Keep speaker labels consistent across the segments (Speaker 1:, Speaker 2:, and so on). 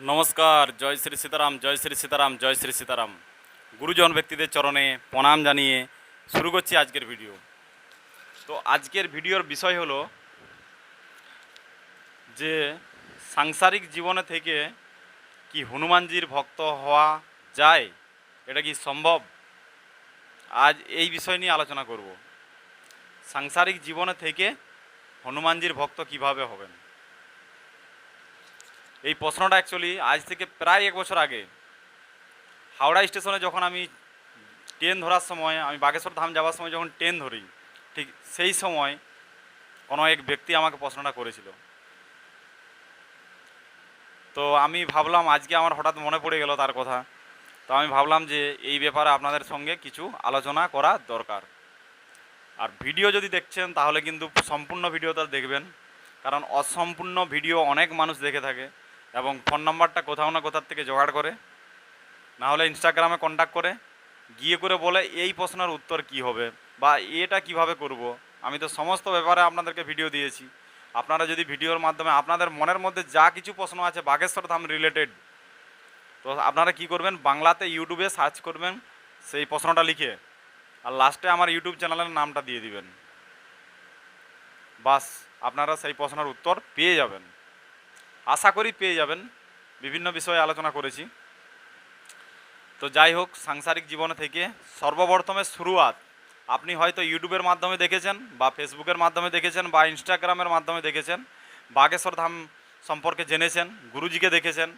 Speaker 1: নমস্কার, জয় শ্রী সীতারাম, জয় শ্রী সীতারাম, জয় শ্রী সীতারাম। গুরুজন ব্যক্তিদের চরণে প্রণাম জানিয়ে শুরু করছি আজকের ভিডিও। তো আজকের ভিডিওর বিষয় হলো যে সাংসারিক জীবনে থেকে কি হনুমানজির ভক্ত হওয়া যায়, এটা কি সম্ভব? আজ এই বিষয় নিয়ে আলোচনা করব। সাংসারিক জীবনে থেকে হনুমানজির ভক্ত কীভাবে হবেন? এই প্রশ্নটা অ্যাকচুয়ালি আজ থেকে প্রায় এক বছর আগে হাওড়া স্টেশনে যখন আমি ট্রেন ধরার সময়, আমি বাগেশ্বর ধাম যাওয়ার সময় যখন ট্রেন ধরি, ঠিক সেই সময় কোনো এক ব্যক্তি আমাকে প্রশ্নটা করেছিল। তো আমি ভাবলাম, আজকে আমার হঠাৎ মনে পড়ে গেল তার কথা। তো আমি ভাবলাম যে এই ব্যাপারে আপনাদের সঙ্গে কিছু আলোচনা করা দরকার। আর ভিডিও যদি দেখছেন, তাহলে কিন্তু সম্পূর্ণ ভিডিওটা দেখবেন। কারণ অসম্পূর্ণ ভিডিও অনেক মানুষ দেখে থাকে। এবং ফোন নাম্বারটা কোথাও না কোথার থেকে জোগাড় করে। না হলে ইনস্টাগ্রামে কন্ট্যাক্ট করে, গিয়ে করে বলে এই প্রশ্নের উত্তর কি হবে বা এটা কীভাবে করব। আমি তো সমস্ত ব্যাপারে আপনাদেরকে ভিডিও দিয়েছি। আপনারা যদি ভিডিওর মাধ্যমে আপনাদের মনের মধ্যে যা কিছু প্রশ্ন আছে বাগেশ্বর ধাম রিলেটেড তো আপনারা কি করবেন? বাংলাতে ইউটিউবে সার্চ করবেন, সেই প্রশ্নটা লিখে, আর লাস্টে আমার ইউটিউব চ্যানেলের নামটা দিয়ে দিবেন। বাস, আপনারা সেই প্রশ্নের উত্তর পেয়ে যাবেন। আশা করি পেয়ে যাবেন। বিভিন্ন বিষয়ে আলোচনা করেছি। তো যাই হোক, সাংসারিক জীবনে থেকে সর্বপ্রথমে শুরুয়াত আপনি হয়তো ইউটিউবের মাধ্যমে দেখেছেন বা ফেসবুকের মাধ্যমে দেখেছেন বা ইনস্টাগ্রামের মাধ্যমে দেখেছেন। বাগেশ্বর ধাম সম্পর্কে জেনেছেন, গুরুজিকে দেখেছেন,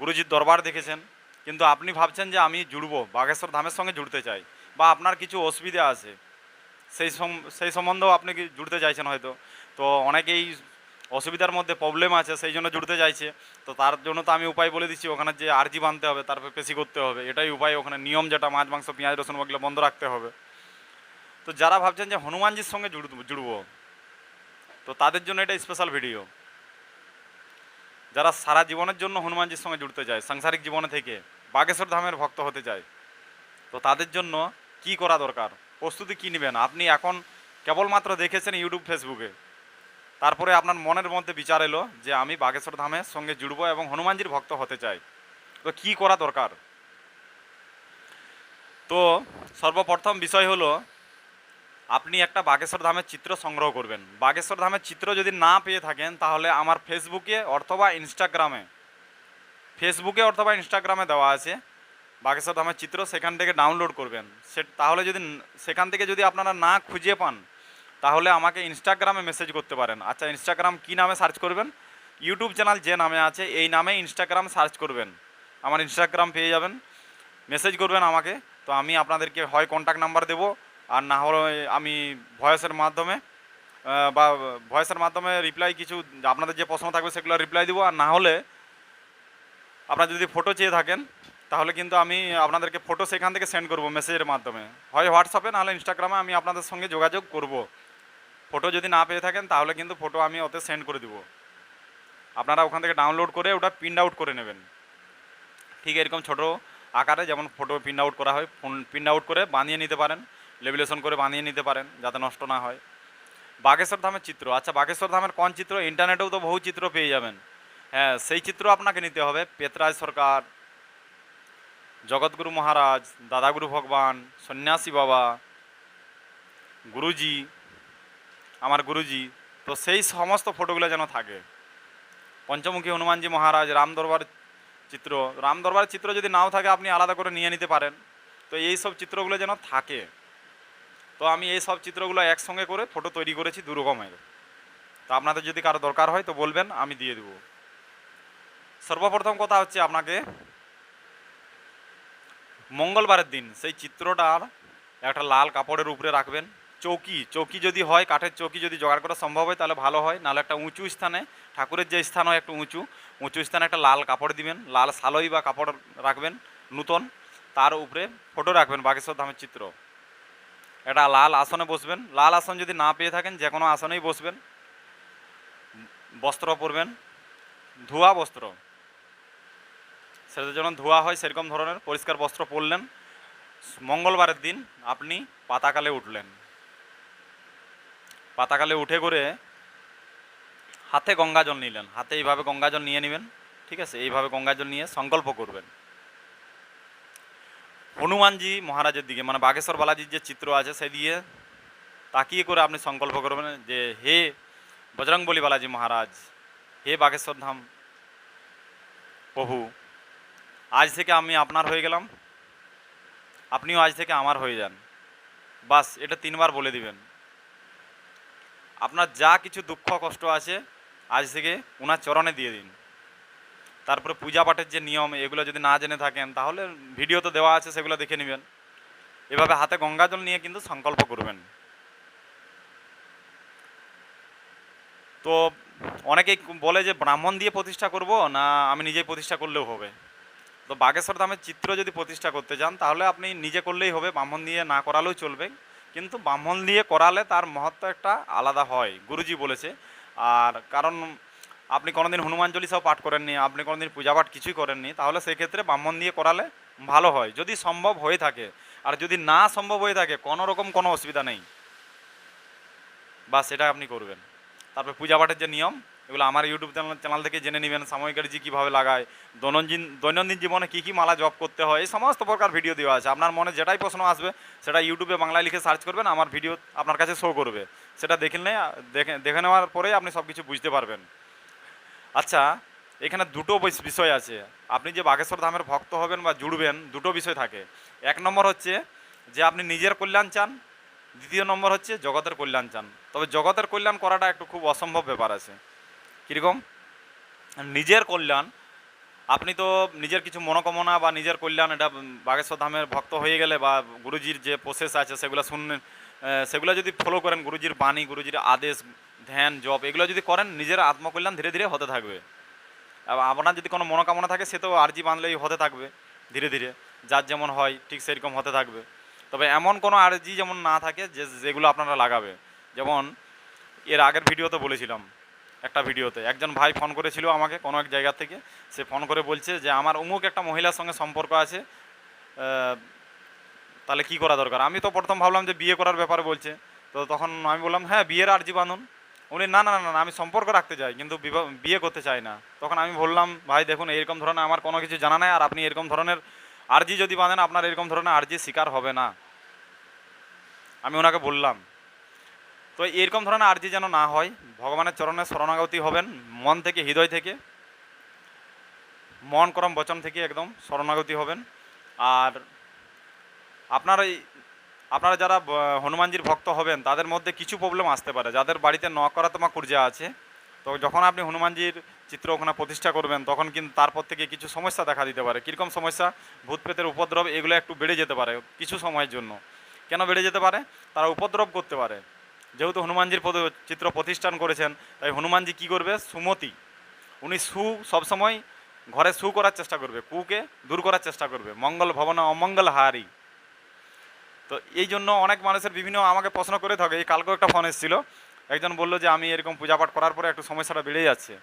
Speaker 1: গুরুজির দরবার দেখেছেন। কিন্তু আপনি ভাবছেন যে আমি জুড়বো, বাগেশ্বর ধামের সঙ্গে জুড়তে চাই বা আপনার কিছু অসুবিধা আছে, সেই সেই সম্বন্ধেও আপনি কি জুড়তে চাইছেন হয়তো। তো অনেকেই অসুবিধার মধ্যে প্রবলেম আছে, সেই জন্য জুড়তে চাইছে। তো তার জন্য তো আমি উপায় বলে দিচ্ছি, ওখানে যে আর্জি বানতে হবে, তারপর পেশি করতে হবে। এটাই উপায়, ওখানে নিয়ম যেটা, মাছ, মাংস, পেঁয়াজ, রসুন ওগুলো বন্ধ রাখতে হবে। তো যারা ভাবছেন যে হনুমানজির সঙ্গে জুড়, জুড়বো, তো তাদের জন্য এটা স্পেশাল ভিডিও যারা সারা জীবনের জন্য হনুমানজির সঙ্গে জুড়তে চায় সাংসারিক জীবনে থেকে, বাগেশ্বর ধামের ভক্ত হতে চায়, তো তাদের জন্য কি করা দরকার? প্রস্তুতি কী নেবেন? আপনি এখন কেবলমাত্র দেখেছেন ইউটিউব ফেসবুকে তারপরে আপনার মনের মধ্যে বিচার এলো যে আমি বাগেশ্বর ধামের সঙ্গে জুড়বো এবং হনুমানজির ভক্ত হতে চাই। তো কি করা দরকার? তো সর্বপ্রথম বিষয় হলো, আপনি একটা বাগেশ্বর ধামের চিত্র সংগ্রহ করবেন। বাগেশ্বর ধামের চিত্র যদি না পেয়ে থাকেন, তাহলে আমার ফেসবুকে অথবা ইনস্টাগ্রামে, ফেসবুকে অথবা ইনস্টাগ্রামে দেওয়া আছে বাগেশ্বর ধামের চিত্র, সেখান থেকে ডাউনলোড করবেন। সে, তাহলে যদি, সেখান থেকে যদি আপনারা না খুঁজে পান তাহলে আমাকে ইনস্টাগ্রামে মেসেজ করতে পারেন। আচ্ছা ইনস্টাগ্রাম কী নামে সার্চ করবেন? ইউটিউব চ্যানেল যে নামে আছে, এই নামে ইনস্টাগ্রাম সার্চ করবেন। আমার ইনস্টাগ্রাম পেয়ে যাবেন। মেসেজ করবেন আমাকে। তো আমি আপনাদেরকে হয় কন্ট্যাক্ট নাম্বার দেবো, আর না হলে আমি ভয়েসের মাধ্যমে বা ভয়েসের মাধ্যমে রিপ্লাই কিছু আপনাদের যে প্রশ্ন থাকবে সেগুলো রিপ্লাই দেবো। আর না হলে আপনারা যদি ফটো চেয়ে থাকেন, তাহলে কিন্তু আমি আপনাদেরকে ফটো সেখান থেকে সেন্ড করব মেসেজের মাধ্যমে। হয় হোয়াটসঅ্যাপে নাহলে ইনস্টাগ্রামে আমি আপনাদের সঙ্গে যোগাযোগ করব। ফটো যদি না পেয়ে থাকেন, তাহলে কিন্তু ফটো আমি ওতে সেন্ড করে দিব। আপনারা ওখান থেকে ডাউনলোড করে ওটা প্রিন্ট আউট করে নেবেন। ঠিক এরকম ছোট আকারে যেমন ফটো প্রিন্ট আউট করা হয় ফোন প্রিন্ট আউট করে বানিয়ে নিতে পারেন লেবিলেশন করে বানিয়ে নিতে পারেন, যাতে নষ্ট না হয়। বাগেশ্বর ধামের চিত্র আচ্ছা বাগেশ্বর ধামের কোন চিত্র? ইন্টারনেটেও তো বহু চিত্র পেয়ে যাবেন। হ্যাঁ সেই চিত্র আপনাকে নিতে হবে, পেতরাজ সরকার, জগৎগুরু মহারাজ, দাদাগুরু ভগবান, সন্ন্যাসী বাবা, গুরুজি আমার গুরুজি, তো সেই সমস্ত ফটোগুলো যেন থাকে। পঞ্চমুখী হনুমানজি মহারাজ, রাম দরবার চিত্র, রাম দরবার চিত্র যদি নাও থাকে, আপনি আলাদা করে নিয়ে নিতে পারেন। তো এই সব চিত্রগুলো যেন থাকে। তো আমি এই সব চিত্রগুলো একসঙ্গে করে ফটো তৈরি করেছি দু রকমের তো আপনাদের যদি কারও দরকার হয়, তো বলবেন, আমি দিয়ে দেবো। সর্বপ্রথম কথা হচ্ছে আপনাকে, মঙ্গলবারের দিন সেই চিত্রটার একটা লাল কাপড়ের উপরে রাখবেন। চৌকি চৌকি যদি হয়, কাঠের চৌকি যদি জোগাড় করা সম্ভব হয়, তাহলে ভালো হয়। নাহলে একটা উঁচু স্থানে, ঠাকুরের যে স্থান হয়, একটু উঁচু উঁচু স্থানে একটা লাল কাপড় দিবেন, লাল সালোই বা কাপড় রাখবেন, নূতন, তার উপরে ফটো রাখবেন, বাগেশ্বর ধামের চিত্র। একটা লাল আসনে বসবেন, লাল আসন যদি না পেয়ে থাকেন, যে কোনো আসনেই বসবেন, বস্ত্র পরবেন, ধোয়া বস্ত্র। সেটা যেন ধোয়া হয়, সেরকম ধরনের, পরিষ্কার বস্ত্র পরলেন, মঙ্গলবারের দিন আপনি পাতাকালে উঠলেন। পাতাকালে উঠে করে হাতে গঙ্গা জল নিলেন। হাতে এইভাবে গঙ্গা জল নিয়ে নেবেন, ঠিক আছে? এইভাবে গঙ্গা জল নিয়ে সংকল্প করবেন। হনুমানজি মহারাজের দিকে মানে বাগেশ্বর বালাজির যে চিত্র আছে সেই দিয়ে তাকিয়ে করে আপনি সংকল্প করবেন যে, হে বজরংবলী বালাজি মহারাজ, হে বাগেশ্বর ধাম প্রভু, আজ থেকে আমি আপনার হয়ে গেলাম, আপনিও আজ থেকে আমার হয়ে যান। বাস, এটা তিনবার বলে দিবেন। আপনার যা কিছু দুঃখ, কষ্ট আছে, আজ থেকে ওনার চরণে দিয়ে দিন। তারপরে পূজা পাঠের যে নিয়ম, এগুলো যদি না জেনে থাকেন, তাহলে ভিডিও তো দেওয়া আছে, সেগুলো দেখে নেবেন। এভাবে হাতে গঙ্গা জল নিয়ে কিন্তু সংকল্প করবেন। তো অনেকেই বলে যে ব্রাহ্মণ দিয়ে প্রতিষ্ঠা করব, না আমি নিজেই প্রতিষ্ঠা করলেও হবে? তো বাগেশ্বর ধামের চিত্র যদি প্রতিষ্ঠা করতে চান তাহলে আপনি নিজে করলেই হবে, ব্রাহ্মণ দিয়ে না করালেও চলবে। কিন্তু ব্রাহ্মণ দিয়ে করালে তার মহত্ব একটা আলাদা হয়, গুরুজি বলেছে। আর কারণ আপনি কোনোদিন হনুমান চল্লিশাও পাঠ করেননি, আপনি কোনোদিন পূজা পাঠ কিছুই করেননি, তাহলে সেক্ষেত্রে ব্রাহ্মণ দিয়ে করালে ভালো হয়। যদি সম্ভব হয়ে থাকে, আর যদি না সম্ভব হয়ে থাকে, কোনো রকম কোনো অসুবিধা নেই। বা সেটা আপনি করবেন। তারপরে পূজা পাঠের যে নিয়ম এগুলো আমার ইউটিউব চ্যানেল চ্যানেল থেকে জেনে নেবেন, সাময়িক জি কীভাবে লাগায়, দৈনন্দিন দৈনন্দিন জীবনে কী কী মালা জপ করতে হয়, এই সমস্ত প্রকার ভিডিও দেওয়া আছে। আপনার মনে যেটাই প্রশ্ন আসবে, সেটা ইউটিউবে বাংলায় লিখে সার্চ করবেন, আমার ভিডিও আপনার কাছে শো করবে। সেটা দেখে নিলে দেখে দেখে নেওয়ার পরেই আপনি সব কিছু বুঝতে পারবেন। আচ্ছা এখানে দুটো বিষয় আছে। আপনি যে বাগেশ্বর ধামের ভক্ত হবেন বা জুড়বেন, দুটো বিষয় থাকে। এক নম্বর হচ্ছে যে আপনি নিজের কল্যাণ চান, দ্বিতীয় নম্বর হচ্ছে জগতের কল্যাণ চান। তবে জগতের কল্যাণ করাটা একটু খুব অসম্ভব ব্যাপার আছে। কীরকম? নিজের কল্যাণ। আপনি তো নিজের কিছু মনোকামনা বা নিজের কল্যাণ, এটা বাগেশ্বর ধামের ভক্ত হয়ে গেলে বা গুরুজির যে প্রসেস আছে, সেগুলো শুনলেন সেগুলো যদি ফলো করেন, গুরুজির বাণী, গুরুজির আদেশ, ধ্যান, জপ, এগুলো যদি করেন, নিজের আত্মকল্যাণ ধীরে ধীরে হতে থাকবে। আপনার যদি কোনো মনোকামনা থাকে, সে তো আর্জি বাঁধলেই হতে থাকবে, ধীরে ধীরে। যার যেমন হয়, ঠিক সেরকম হতে থাকবে। তবে এমন কোনো আর্জি যেমন না থাকে, যে, যেগুলো আপনারা লাগাবে। যেমন, এর আগের ভিডিওতে বলেছিলাম একটা ভিডিওতে। একজন ভাই ফোন করেছিল আমাকে কোনো এক জায়গা থেকে। সে ফোন করে বলছে যে, আমার অমুক একটা মহিলার সঙ্গে সম্পর্ক আছে। তাহলে কি করা দরকার? আমি তো প্রথম ভাবলাম যে, বিয়ে করার ব্যাপারে বলছে। তো তখন আমি বললাম হ্যাঁ বিয়ের আর্জি বাঁধুন। উনি না না না না আমি সম্পর্ক রাখতে চাই, কিন্তু বিয়ে করতে চাই না। তখন আমি বললাম, ভাই, দেখুন, এরকম ধরনের আমার কোনো কিছু জানা নাই, আর আপনি এরকম ধরনের আর্জি যদি বাঁধেন, আপনার এরকম ধরনের আর্জি শিকার হবে না। আমি ওনাকে বললাম, তো এরকম ধরনের আর্জি যেন না হয় ভগবানের চরণে শরণাগতি হবেন, মন থেকে, হৃদয় থেকে, মন করম বচন থেকে একদম শরণাগতি হবেন। আর আপনার এই, আপনারা যারা হনুমানজির ভক্ত হবেন, তাদের মধ্যে কিছু প্রবলেম আসতে পারে। যাদের বাড়িতে নকরাত্মক কুর্জা আছে, তো যখন আপনি হনুমানজির চিত্র ওখানে প্রতিষ্ঠা করবেন, তখন কিন্তু তারপর থেকে কিছু সমস্যা দেখা দিতে পারে। কীরকম সমস্যা? ভূত প্রেতের উপদ্রব, এগুলো একটু বেড়ে যেতে পারে, কিছু সময়ের জন্য। কেন বেড়ে যেতে পারে? তারা উপদ্রব করতে পারে। যেহেতু হনুমানজির পদ- চিত্র প্রতিষ্ঠান করেছেন, তাই হনুমানজি কি করবে? সুমতি। উনি সু, সবসময় ঘরে সু করার চেষ্টা করবে, কুকে দূর করার চেষ্টা করবে, মঙ্গল ভবন, অমঙ্গল হারি। তো এই জন্য অনেক মানুষের বিভিন্ন আমাকে প্রশ্ন করে থাকে, এই কালকেও একটা ফোন এসেছিল, একজন বলল যে আমি এরকম পূজা পাঠ করার পরে একটু সমস্যাটা বেড়ে যাচ্ছে।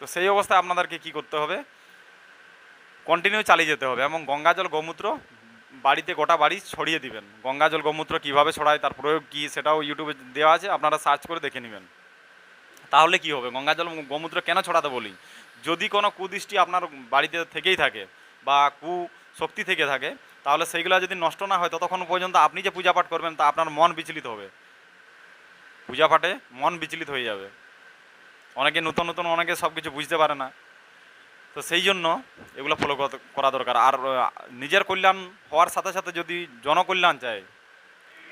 Speaker 1: তো সেই অবস্থায় আপনাদেরকে কি করতে হবে? কন্টিনিউ চালিয়ে যেতে হবে, এবং গঙ্গাজল গোমূত্র বাড়িতে গোটা বাড়ি ছড়িয়ে দিবেন। গঙ্গাজল গোমূত্র কীভাবে ছড়ায়, তার প্রয়োগ কী, সেটাও ইউটিউবে দেওয়া আছে, আপনারা সার্চ করে দেখে নেবেন। তাহলে কি হবে? গঙ্গাজল গোমূত্র কেন ছড়াতে বলি? যদি কোনো কুদৃষ্টি আপনার বাড়িতে থেকেই থাকে বা কু শক্তি থেকে থাকে, তাহলে সেইগুলো যদি নষ্ট না হয়, ততক্ষণ পর্যন্ত আপনি যে পূজা পাঠ করবেন, তা আপনার মন বিচলিত হবে। পূজা পাঠে মন বিচলিত হয়ে যাবে। অনেকে নতুন নতুন, অনেকে সব কিছু বুঝতে পারে না। তো সেই জন্য এগুলো ফলো করা দরকার। আর নিজের কল্যাণ হওয়ার সাথে সাথে যদি জনকল্যাণ চায়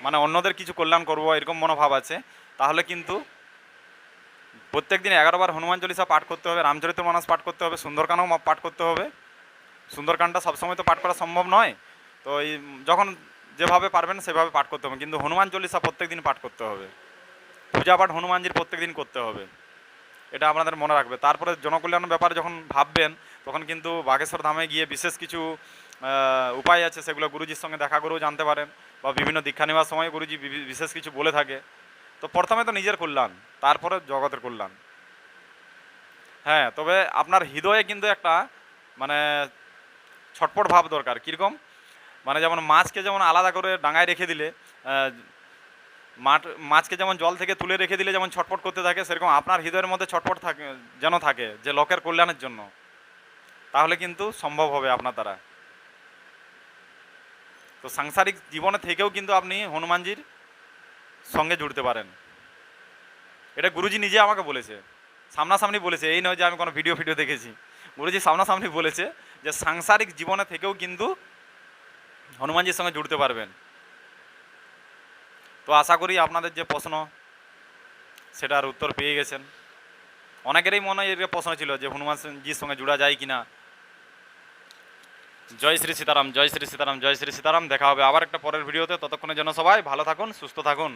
Speaker 1: মানে অন্যদের কিছু কল্যাণ করব, এরকম মনোভাব আছে, তাহলে কিন্তু প্রত্যেক দিন এগারোবার হনুমান চল্লিশা পাঠ করতে হবে, রামচরিত মানস পাঠ করতে হবে সুন্দরকানও পাঠ করতে হবে। সুন্দরকানটা সবসময় তো পাঠ করা সম্ভব নয়, তো এই যখন যেভাবে পারবেন সেভাবে পাঠ করতে হবে। কিন্তু হনুমান চল্লিশা প্রত্যেক দিন পাঠ করতে হবে। পূজা পাঠ হনুমানজির প্রত্যেক দিন করতে হবে। এটা আপনাদের মনে রাখবে। তারপরে জনকল্যাণের ব্যাপারে যখন ভাববেন, তখন কিন্তু বাগেশ্বর ধামে গিয়ে বিশেষ কিছু উপায় আছে, সেগুলো গুরুজির সঙ্গে দেখা করেও জানতে পারেন বা বিভিন্ন দীক্ষা নেওয়ার সময় গুরুজি বিশেষ কিছু বলে থাকে। তো প্রথমে তো নিজের কল্যাণ, তারপরে জগতের কল্যাণ। হ্যাঁ তবে আপনার হৃদয়ে কিন্তু একটা মানে ছটপট ভাব দরকার। কীরকম? মানে যেমন মাছকে যেমন আলাদা করে ডাঙায় রেখে দিলে মাঠ, মাছকে যেমন জল থেকে তুলে রেখে দিলে যেমন ছটপট করতে থাকে, সেরকম আপনার হৃদয়ের মধ্যে ছটপট থাকে, যেন থাকে যে লোকের কল্যাণের জন্য। তাহলে কিন্তু সম্ভব হবে আপনার দ্বারা। তো সাংসারিক জীবনে থেকেও কিন্তু আপনি হনুমানজির সঙ্গে জুড়তে পারেন। এটা গুরুজি নিজে আমাকে বলেছে। সামনাসামনি বলেছে, এই নয় যে আমি কোনো ভিডিও ভিডিও দেখেছি। গুরুজি সামনাসামনি বলেছে যে সাংসারিক জীবনে থেকেও কিন্তু হনুমানজির সঙ্গে জুড়তে পারবেন। তো আশা করি আপনাদের যে প্রশ্ন, সেটার উত্তর পেয়ে গেছেন। অনেকেরই মনে এর প্রশ্ন ছিল যে হনুমান সিংজির সঙ্গে জোড়া যায় কি না জয় শ্রী সীতারাম, জয় শ্রী সীতারাম, জয় শ্রী সীতারাম। দেখা হবে আবার একটা পরের ভিডিওতে। ততক্ষণের জন্য সবাই ভালো থাকুন, সুস্থ থাকুন।